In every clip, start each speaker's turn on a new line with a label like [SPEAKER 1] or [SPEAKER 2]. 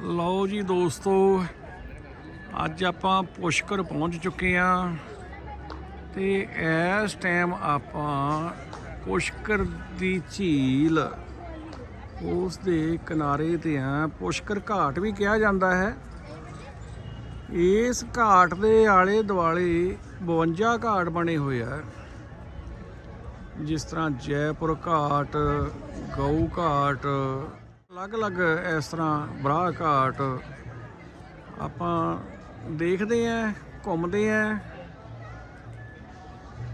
[SPEAKER 1] ਲਓ ਜੀ ਦੋਸਤੋ, ਅੱਜ ਆਪਾਂ ਪੁਸ਼ਕਰ ਪਹੁੰਚ ਚੁੱਕੇ ਆ ਤੇ ਇਸ ਟਾਈਮ ਆਪਾਂ ਪੁਸ਼ਕਰ ਦੀ ਝੀਲ ਉਸ ਦੇ ਕਿਨਾਰੇ ਤੇ ਆ। ਪੁਸ਼ਕਰ ਘਾਟ ਵੀ ਕਿਹਾ ਜਾਂਦਾ ਹੈ। ਇਸ ਘਾਟ ਦੇ ਆਲੇ ਦੁਆਲੇ 52 ਘਾਟ ਬਣੇ ਹੋਏ ਆ। ਜਿਸ ਤਰ੍ਹਾਂ ਜੈਪੁਰ ਘਾਟ, ਗਊ ਘਾਟ ਅਲੱਗ-ਅਲੱਗ ਇਸ ਤਰ੍ਹਾਂ ਬਰਾਹ ਘਾਟ ਆਪਾਂ ਦੇਖਦੇ ਆਂ, ਘੁੰਮਦੇ ਆਂ,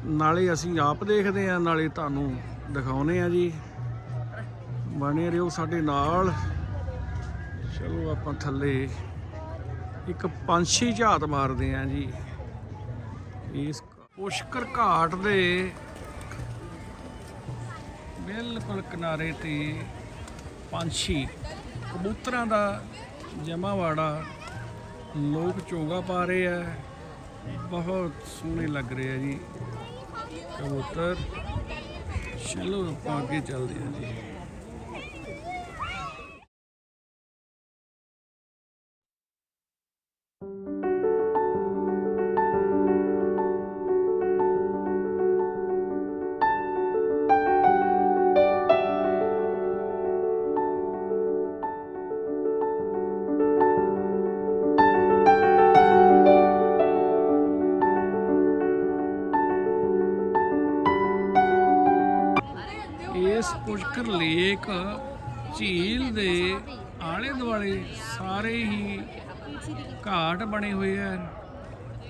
[SPEAKER 1] ਨਾਲੇ ਅਸੀਂ ਆਪ ਦੇਖਦੇ ਆਂ, ਨਾਲੇ ਤੁਹਾਨੂੰ ਦਿਖਾਉਨੇ ਆ ਜੀ। ਬਣੇ ਰਹੋ ਸਾਡੇ ਨਾਲ। ਚਲੋ ਆਪਾਂ ਥੱਲੇ ਇੱਕ ਪੰਛੀ ਝਾਤ ਮਾਰਦੇ ਆਂ ਜੀ। ਇਸ ਪੁਸ਼ਕਰ ਘਾਟ ਦੇ ਬਿਲਕੁਲ ਕਿਨਾਰੇ ਤੇ ਪੰਛੀ, ਕਬੂਤਰਾਂ ਦਾ ਜਮਾਵਾੜਾ ਲੋਕ ਚੋਗਾ ਪਾ ਰਹੇ ਆ। ਬਹੁਤ ਸੋਹਣੇ ਲੱਗ ਰਹੇ ਆ ਜੀ। ਕਬੂਤਰ, ਚਲੋ ਆਪਾਂ ਅੱਗੇ ਚੱਲਦੇ ਆ ਜੀ। ਇਸ ਲੇਕ, ਝੀਲ ਦੇ ਆਲੇ ਦੁਆਲੇ ਸਾਰੇ ਹੀ ਘਾਟ ਬਣੇ ਹੋਏ ਆ।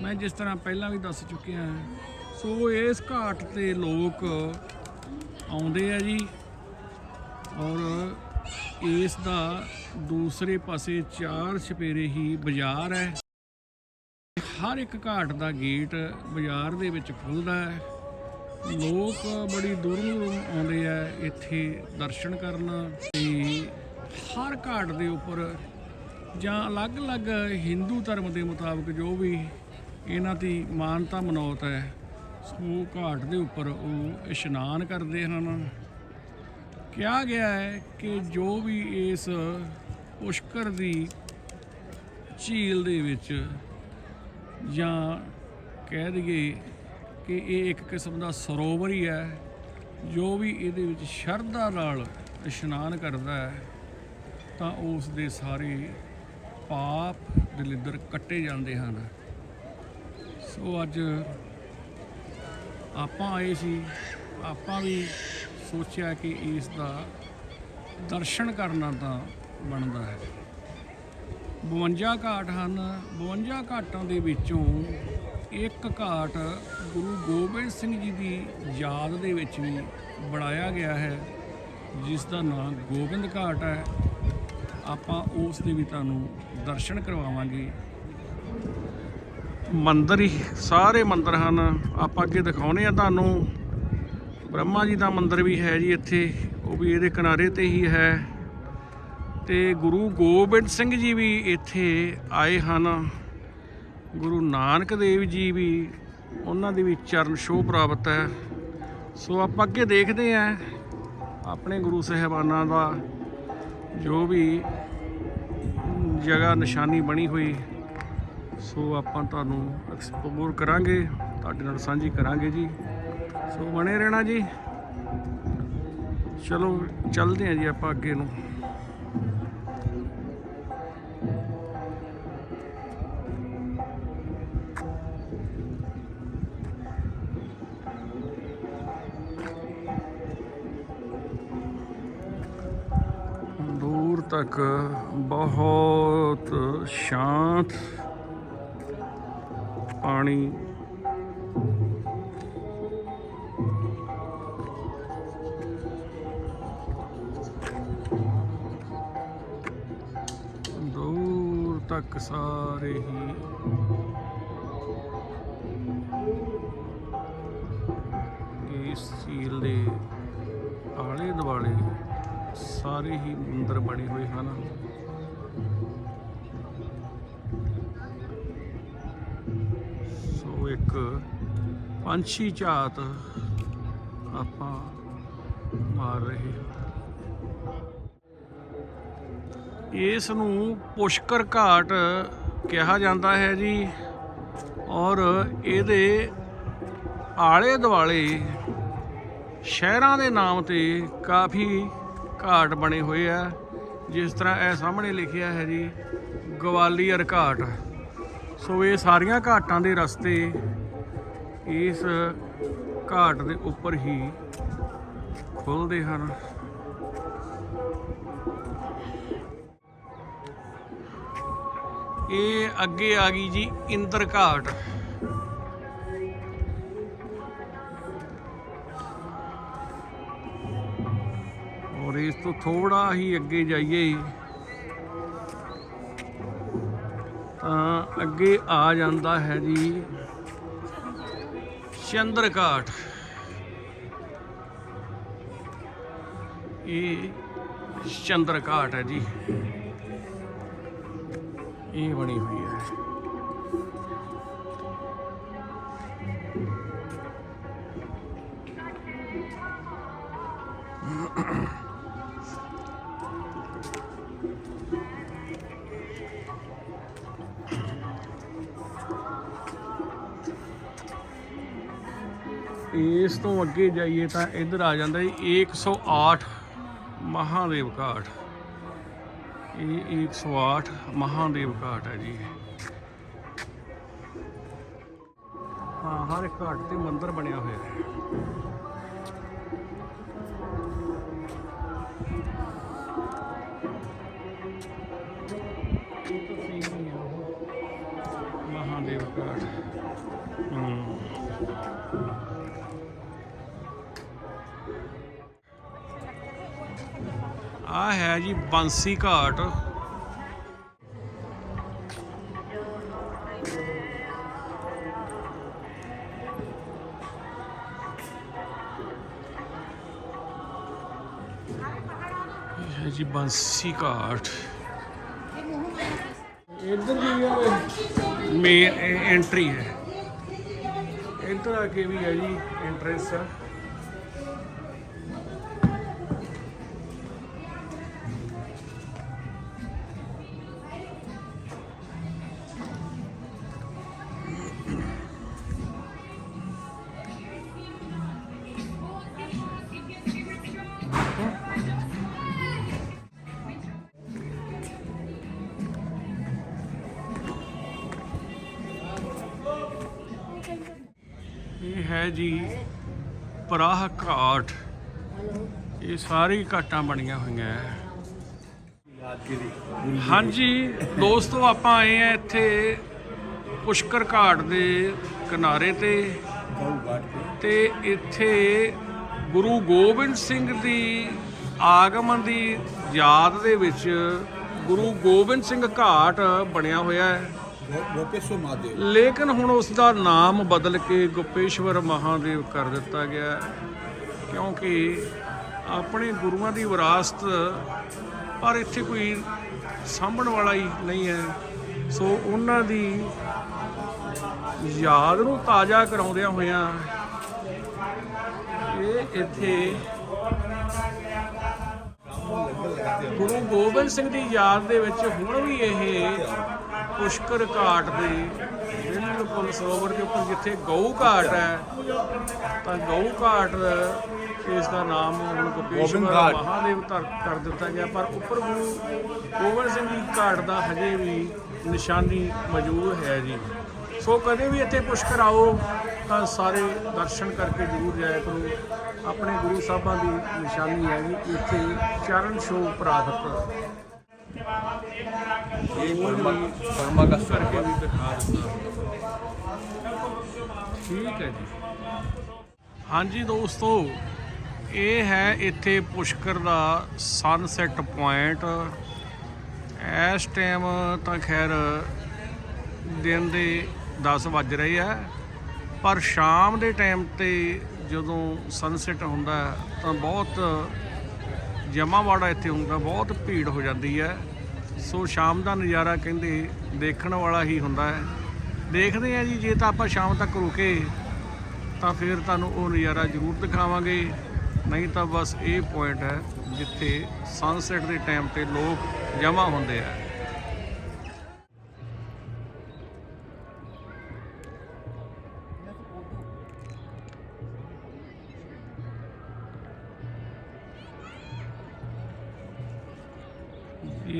[SPEAKER 1] ਮੈਂ ਜਿਸ ਤਰ੍ਹਾਂ ਪਹਿਲਾਂ ਵੀ ਦੱਸ ਚੁੱਕਿਆ ਸੋ ਇਸ ਘਾਟ ਤੇ ਲੋਕ ਆਉਂਦੇ ਆ ਜੀ ਔਰ ਇਸ ਦਾ ਦੂਸਰੇ ਪਾਸੇ ਚਾਰ ਛਪੇਰੇ ਹੀ ਬਾਜ਼ਾਰ ਹੈ। ਹਰ ਇੱਕ ਘਾਟ ਦਾ ਗੇਟ ਬਾਜ਼ਾਰ ਦੇ ਵਿੱਚ ਖੁੱਲਦਾ ਹੈ। ਲੋਕ ਬੜੀ ਦੂਰੋਂ ਦੂਰੋਂ ਆਉਂਦੇ ਆ ਇੱਥੇ ਦਰਸ਼ਨ ਕਰਨ ਤੇ ਹਰ ਘਾਟ ਦੇ ਉੱਪਰ ਜਾਂ ਅਲੱਗ-ਅਲੱਗ ਹਿੰਦੂ ਧਰਮ ਦੇ ਮੁਤਾਬਕ ਜੋ ਵੀ ਇਹਨਾਂ ਦੀ ਮਾਨਤਾ ਮਨੌਤ ਹੈ, ਸੋ ਘਾਟ ਦੇ ਉੱਪਰ ਉਹ ਇਸ਼ਨਾਨ ਕਰਦੇ ਹਨ। ਕਿਹਾ ਗਿਆ ਹੈ ਕਿ ਜੋ ਵੀ ਇਸ ਪੁਸ਼ਕਰ ਦੀ ਝੀਲ ਦੇ ਵਿੱਚ ਜਾਂ ਕਹਿ ਦਈਏ ਕਿ ਇਹ ਇੱਕ ਕਿਸਮ ਦਾ ਸਰੋਵਰ ਹੀ ਹੈ, ਜੋ ਵੀ ਇਹਦੇ ਵਿੱਚ ਸ਼ਰਧਾ ਨਾਲ ਇਸ਼ਨਾਨ ਕਰਦਾ ਹੈ, ਤਾਂ ਉਸ ਦੇ ਸਾਰੇ ਪਾਪ ਦਲਿੱਦਰ ਕੱਟੇ ਜਾਂਦੇ ਹਨ। ਸੋ ਅੱਜ ਆਪਾਂ ਆਏ ਸੀ, ਆਪਾਂ ਵੀ ਸੋਚਿਆ ਕਿ ਇਸ ਦਾ ਦਰਸ਼ਨ ਕਰਨਾ ਤਾਂ ਬਣਦਾ ਹੈ। 52 ਘਾਟ ਹਨ 52 ਘਾਟਾਂ ਦੇ ਵਿੱਚੋਂ ਇੱਕ ਘਾਟ ਗੁਰੂ ਗੋਬਿੰਦ ਸਿੰਘ ਜੀ ਦੀ ਯਾਦ ਦੇ ਵਿੱਚ ਵੀ ਬਣਾਇਆ ਗਿਆ ਹੈ, ਜਿਸ ਦਾ ਨਾਮ ਗੋਬਿੰਦ ਘਾਟ ਹੈ। ਆਪਾਂ ਉਸ ਦੇ ਵੀ ਤੁਹਾਨੂੰ ਦਰਸ਼ਨ ਕਰਵਾਵਾਂਗੇ। ਮੰਦਰ ਹੀ, ਸਾਰੇ ਮੰਦਰ ਹਨ। ਆਪਾਂ ਅੱਗੇ ਦਿਖਾਉਨੇ ਆ ਤੁਹਾਨੂੰ। ਬ੍ਰਹਮਾ ਜੀ ਦਾ ਮੰਦਰ ਵੀ ਹੈ ਜੀ ਇੱਥੇ। ਉਹ ਵੀ ਇਹਦੇ ਕਿਨਾਰੇ ਤੇ ਹੀ ਹੈ। ਤੇ ਗੁਰੂ ਗੋਬਿੰਦ ਸਿੰਘ ਜੀ ਵੀ ਇੱਥੇ ਆਏ ਹਨ। ਗੁਰੂ ਨਾਨਕ ਦੇਵ ਜੀ ਵੀ ਉਹਨਾਂ ਦੀ ਵੀ ਚਰਨ ਛੋਹ ਪ੍ਰਾਪਤ ਹੈ। ਸੋ ਆਪਾਂ ਅੱਗੇ ਦੇਖਦੇ ਆਂ ਆਪਣੇ ਗੁਰੂ ਸਾਹਿਬਾਨਾਂ ਦਾ ਜੋ ਵੀ ਜਗ੍ਹਾ ਨਿਸ਼ਾਨੀ ਬਣੀ ਹੋਈ। ਸੋ ਆਪਾਂ ਤੁਹਾਨੂੰ ਐਕਸਪਲੋਰ ਕਰਾਂਗੇ, ਤੁਹਾਡੇ ਨਾਲ ਸਾਂਝੀ ਕਰਾਂਗੇ ਜੀ। ਸੋ ਬਣੇ ਰਹਿਣਾ ਜੀ। ਚਲੋ, ਚੱਲਦੇ ਆਂ ਜੀ ਆਪਾਂ ਅੱਗੇ ਨੂੰ। ਤੱਕ ਬਹੁਤ ਸ਼ਾਂਤ ਪਾਣੀ ਦੂਰ ਤੱਕ ਸਾਰੇ ਹੀ ਇਸ ਝੀਲ ਦੇ ਆਲੇ ਦੁਆਲੇ ਸਾਰੇ ਹੀ ਮੰਦਰ ਬਣੇ ਹੋਏ ਹਨ। ਸੋ ਇੱਕ ਪੰਛੀ ਝਾਤ ਆਪਾਂ ਮਾਰ ਰਹੇ ਹਾਂ। ਇਸ ਨੂੰ ਪੁਸ਼ਕਰ ਘਾਟ ਕਿਹਾ ਜਾਂਦਾ ਹੈ ਜੀ ਔਰ ਇਹਦੇ ਆਲੇ ਦੁਆਲੇ ਸ਼ਹਿਰਾਂ ਦੇ ਨਾਮ ਤੇ ਕਾਫੀ ਘਾਟ ਬਣੇ ਹੋਏ ਆ ਜਿਸ ਤਰ੍ਹਾਂ ਇਹ ਸਾਹਮਣੇ ਲਿਖਿਆ ਹੈ ਜੀ, ਗਵਾਲੀਅਰ ਘਾਟ। ਸੋ ਇਹ ਸਾਰੀਆਂ ਘਾਟਾਂ ਦੇ ਰਸਤੇ ਇਸ ਘਾਟ ਦੇ ਉੱਪਰ ਹੀ ਖੁੱਲਦੇ ਹਨ। ਇਹ ਅੱਗੇ ਆ ਗਈ ਜੀ ਇੰਦਰ ਘਾਟ। ਔਰ ਇਸ ਤੋਂ ਥੋੜਾ ਹੀ ਅੱਗੇ ਜਾਈਏ। ਤਾਂ ਅੱਗੇ ਆ ਜਾਂਦਾ ਹੈ ਜੀ ਚੰਦਰ ਘਾਟ ਇਹ ਚੰਦਰ ਘਾਟ ਹੈ ਜੀ। ਇਹ ਬਣੀ ਹੋਈ ਹੈ। ਇਸ ਤੋਂ ਅੱਗੇ ਜਾਈਏ ਤਾਂ ਇੱਧਰ ਆ ਜਾਂਦਾ ਜੀ 108 ਮਹਾਦੇਵ ਘਾਟ। ਇਹ 108 ਮਹਾਦੇਵ ਘਾਟ ਹੈ ਜੀ। ਹਾਂ, ਹਰ ਇੱਕ ਘਾਟ ਤੇ ਮੰਦਿਰ ਬਣਿਆ ਹੋਇਆ ਹੈ। ਆ ਹੈ ਜੀ ਬਾਂਸੀ ਘਾਟ। ਇਹ ਹੈ ਜੀ ਬਾਂਸੀ ਘਾਟ। ਇੱਧਰ ਵੀ ਮੇਨ ਐਂਟਰੀ ਹੈ। ਇੱਧਰ ਆ ਕੇ ਵੀ ਹੈ ਜੀ ਐਂਟਰੈਂਸ ਹੈ ਹੈ ਜੀ। ਪਰਾਹ ਘਾਟ। ਇਹ ਸਾਰੀ ਘਾਟਾਂ ਬਣੀਆਂ ਹੋਈਆਂ ਹੈ। ਹਾਂਜੀ, ਦੋਸਤੋ, ਆਪਾਂ ਆਏ ਆ ਇੱਥੇ ਪੁਸ਼ਕਰ ਘਾਟ ਦੇ ਕਿਨਾਰੇ ਤੇ। ਤੇ ਇੱਥੇ ਗੁਰੂ ਗੋਬਿੰਦ ਸਿੰਘ ਦੀ ਆਗਮਨ ਦੀ ਯਾਦ ਦੇ ਵਿੱਚ ਗੁਰੂ ਗੋਬਿੰਦ ਸਿੰਘ ਘਾਟ ਬਣਿਆ ਹੋਇਆ ਹੈ।
[SPEAKER 2] ਗੋਪੇਸ਼ਵਰ ਮਹਾਦੇਵ।
[SPEAKER 1] ਲੇਕਿਨ ਹੁਣ ਉਸ ਦਾ ਨਾਮ ਬਦਲ ਕੇ ਗੋਪੇਸ਼ਵਰ ਮਹਾਦੇਵ ਕਰ ਦਿੱਤਾ ਗਿਆ ਕਿਉਂਕਿ ਆਪਣੇ ਗੁਰੂਆਂ ਦੀ ਵਿਰਾਸਤ ਪਰ ਇੱਥੇ ਕੋਈ ਸਾਂਭਣ ਵਾਲਾ ਹੀ ਨਹੀਂ ਹੈ। ਸੋ ਉਹਨਾਂ ਦੀ ਯਾਦ ਨੂੰ ਤਾਜ਼ਾ ਕਰਾਉਂਦਿਆਂ ਹੋਇਆਂ ਇਹ ਇੱਥੇ ਗੁਰੂ ਗੋਬਿੰਦ ਸਿੰਘ ਦੀ ਯਾਦ ਦੇ ਵਿੱਚ ਹੁਣ ਵੀ ਇਹ ਪੁਸ਼ਕਰ ਘਾਟ ਦੇ ਬਿਲਕੁਲ ਸਰੋਵਰ ਦੇ ਉੱਪਰ ਜਿੱਥੇ ਗਊ ਘਾਟ ਹੈ ਤਾਂ ਗਊ ਘਾਟ ਇਸ ਦਾ ਨਾਮ ਹੁਣ ਗੋਬੇਸ਼ਵਰ
[SPEAKER 2] ਘਾਟ।
[SPEAKER 1] ਮਹਾਦੇਵ ਧਰ ਕਰ ਦਿੱਤਾ ਗਿਆ ਪਰ ਉੱਪਰ ਗੁਰੂ ਗੋਬਿੰਦ ਸਿੰਘ ਦੀ ਘਾਟ ਦਾ ਹਜੇ ਵੀ ਨਿਸ਼ਾਨੀ ਮੌਜੂਦ ਹੈ ਜੀ ਸੋ ਕਦੇ ਵੀ ਇੱਥੇ ਪੁਸ਼ਕਰ ਆਓ ਤਾਂ ਸਾਰੇ ਦਰਸ਼ਨ ਕਰਕੇ ਜ਼ਰੂਰ ਜਾਇਆ ਕਰੋ। ਆਪਣੇ ਗੁਰੂ ਸਾਹਿਬਾਂ ਦੀ ਨਿਸ਼ਾਨੀ ਹੈ ਜੀ ਇੱਥੇ ਚਰਨ ਛੋਹ ਪ੍ਰਾਪਤ
[SPEAKER 2] ਇਹ ਪਰਮਾ ਪਰਮਾ ਦਾ
[SPEAKER 1] ਕਰਕੇ ਵੀ ਦਿਖਾ ਦਿੱਤਾ ਠੀਕ ਹੈ ਜੀ। ਹਾਂਜੀ ਦੋਸਤੋ ਇਹ ਹੈ ਇੱਥੇ ਪੁਸ਼ਕਰ ਦਾ ਸਨਸੈਟ ਪੁਆਇੰਟ ਇਸ ਟਾਈਮ ਤਾਂ ਖੈਰ ਦਿਨ ਦੇ 10 ਵੱਜ ਰਹੇ ਹੈ ਪਰ ਸ਼ਾਮ ਦੇ ਟਾਈਮ ਤੇ ਜਦੋਂ ਸਨਸੈਟ ਹੁੰਦਾ ਤਾਂ ਬਹੁਤ ਜਮਾਵਾੜਾ ਇੱਥੇ ਹੁੰਦਾ, ਬਹੁਤ ਭੀੜ ਹੋ ਜਾਂਦੀ ਹੈ। ਸੋ ਸ਼ਾਮ ਦਾ ਨਜ਼ਾਰਾ ਕਹਿੰਦੇ ਦੇਖਣ ਵਾਲਾ ਹੀ ਹੁੰਦਾ ਹੈ। ਦੇਖਦੇ ਆ ਜੀ, ਜੇ ਤਾਂ ਆਪਾਂ ਸ਼ਾਮ ਤੱਕ ਰੁਕੇ, ਤਾਂ ਫਿਰ ਤੁਹਾਨੂੰ ਉਹ ਨਜ਼ਾਰਾ ਜ਼ਰੂਰ ਦਿਖਾਵਾਂਗੇ। ਨਹੀਂ ਤਾਂ ਬਸ ਇਹ ਪੁਆਇੰਟ ਹੈ ਜਿੱਥੇ ਸਨਸੈਟ ਦੇ ਟਾਈਮ ਤੇ ਲੋਕ ਜਮਾ ਹੁੰਦੇ ਆ।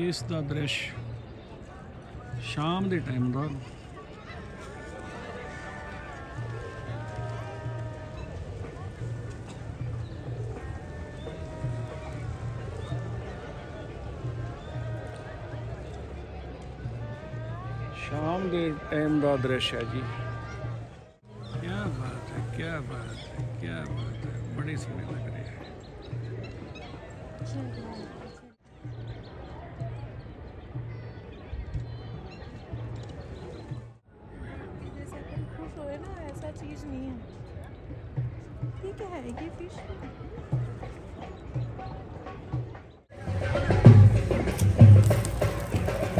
[SPEAKER 1] ਇਸ ਦਾ ਦ੍ਰਿਸ਼ ਸ਼ਾਮ ਦੇ ਟਾਈਮ ਦਾ। ਸ਼ਾਮ ਦੇ ਟਾਈਮ ਦਾ ਦ੍ਰਿਸ਼ ਹੈ ਜੀ। ਕੀ ਬਾਤ ਹੈ ਕੀ ਬਾਤ ਹੈ ਕੀ ਬਾਤ ਹੈ, ਬੜੇ ਸੋਹਣੇ ਲੱਗ ਰਹੇ ਹੈ।
[SPEAKER 3] फिश नहीं है ठीक है ये फिश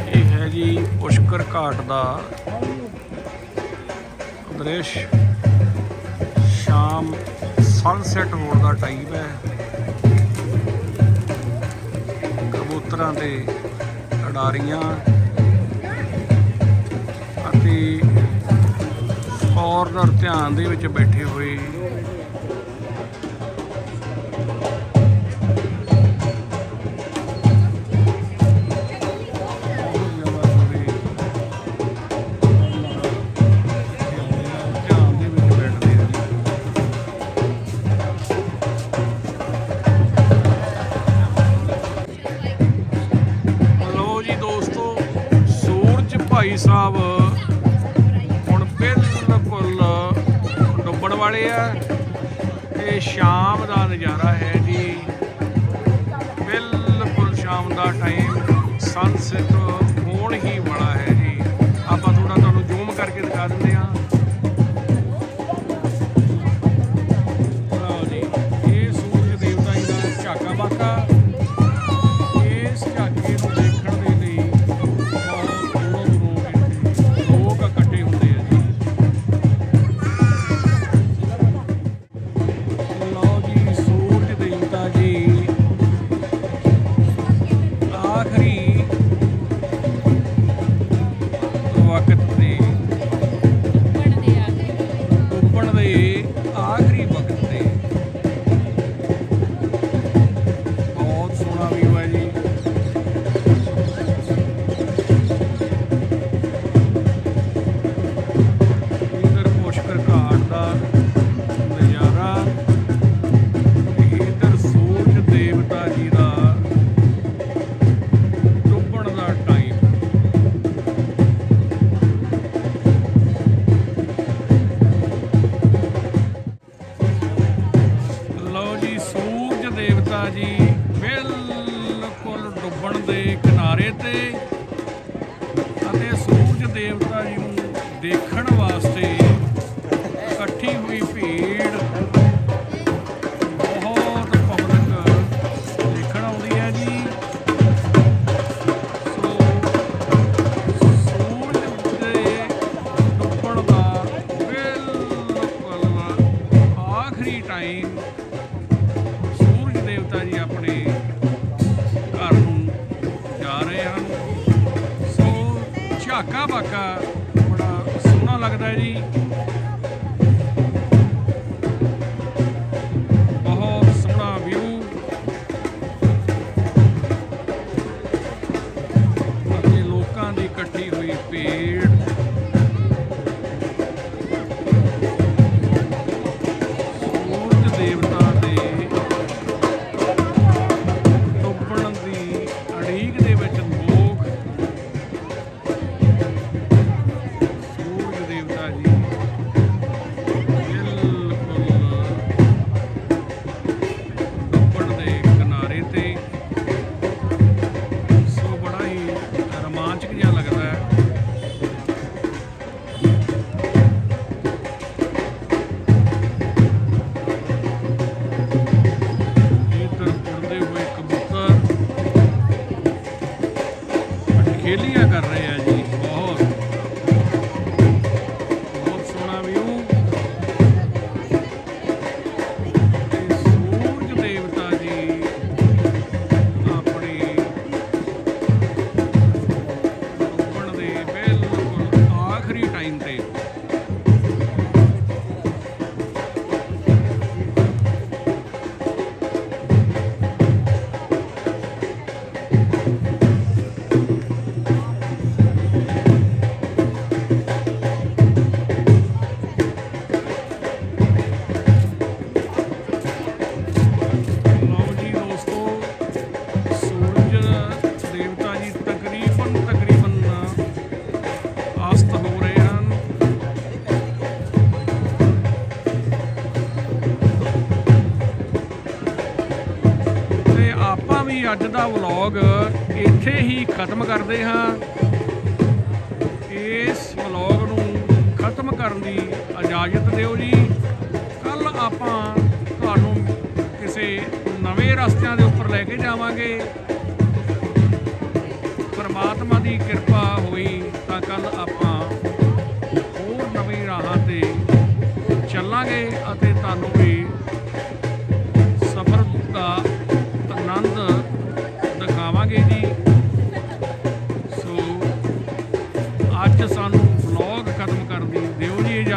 [SPEAKER 1] ਇਹ ਹੈ ਜੀ ਪੁਸ਼ਕਰ ਘਾਟ ਦਾ ਦ੍ਰਿਸ਼। ਸ਼ਾਮ ਸਨਸੈਟ ਹੋਣ ਦਾ ਟਾਈਮ ਹੈ। ਕਬੂਤਰਾਂ ਦੇ ਅਡਾਰੀਆਂ ਕਾਰਨਰ ਧਿਆਨ ਦੇ ਵਿੱਚ ਬੈਠੇ ਹੋਏ। ਬਿਲਕੁਲ ਡੁੱਬਣ ਵਾਲੇ ਆ ਇਹ ਸ਼ਾਮ ਦਾ ਨਜ਼ਾਰਾ ਹੈ ਜੀ। ਬਿਲਕੁਲ ਸ਼ਾਮ ਦਾ ਟਾਈਮ ਸਨਸੈਟ ਇੱਥੇ ਹੀ ਖਤਮ ਕਰਦੇ ਹਾਂ। ਇਸ ਵਲੌਗ ਨੂੰ ਖਤਮ ਕਰਨ ਦੀ ਇਜਾਜ਼ਤ ਦਿਓ ਜੀ। ਕੱਲ ਆਪਾਂ ਤੁਹਾਨੂੰ ਕਿਸੇ ਨਵੇਂ ਰਸਤਿਆਂ ਦੇ ਉੱਪਰ ਲੈ ਕੇ ਜਾਵਾਂਗੇ। ਪਰਮਾਤਮਾ ਦੀ ਕਿਰਪਾ ਹੋਈ ਤਾਂ ਕੱਲ ਆਪਾਂ